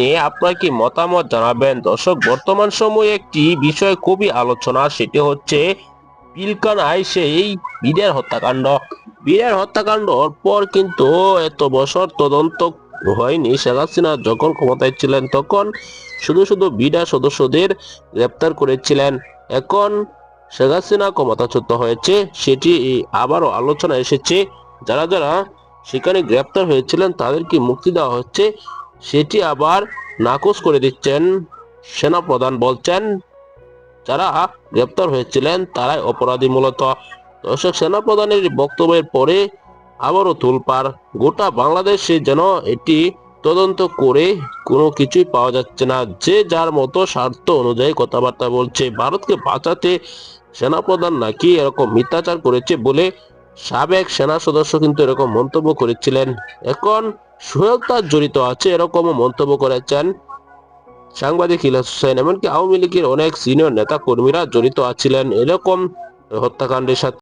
নিয়ে আপনার কি মতামত জানাবেন? দর্শক, বর্তমান সময়ে একটি বিষয় খুবই আলোচনা, সেটি হচ্ছে পিলকানায় সেই বীরের হত্যাকাণ্ড। বীরের হত্যাকাণ্ডর পর কিন্তু এত বছর তদন্ত হয়নি। শেখ হাসিনা যখন ক্ষমতায় ছিলেন, তখন শুধু শুধু বিডা সদস্যদের গ্রেপ্তার করেছিলেন। এখন শেখ হাসিনা ক্ষমতাচ্যুত হয়েছে, সেটি আবারও আলোচনা এসেছে। যারা যারা সেখানে গ্রেপ্তার হয়েছিলেন তাদেরকে মুক্তি দেওয়া হচ্ছে? সেটি আবার নাকচ করে দিচ্ছেন সেনাপ্রধান বলছেন, যারা গ্রেপ্তার হয়েছিলেন তারাই অপরাধী মূলত। দর্শক, সেনাপ্রধানের বক্তব্যের পরে আবারও তুলপার গোটা বাংলাদেশে যেন এটি তদন্ত করে কোনো কিছুই পাওয়া যাচ্ছে না। যে যার মতো স্বার্থ অনুযায়ী কথাবার্তা বলছে, ভারতকে বাঁচাতে সেনাপ্রধান নাকি এরকম মিথ্যাচার করেছে বলে সাবেক সেনা সদস্য কিন্তু এরকম মন্তব্য করেছিলেন। এখন সোহেল তার জড়িত আছে এরকম মন্তব্য করেছেন সাংবাদিক ইলাস হোসেন। এমনকি আওয়ামী লীগের অনেক সিনিয়র নেতা কর্মীরা জড়িত আছিলেন। এরকম হত্যাকাণ্ডের সাথে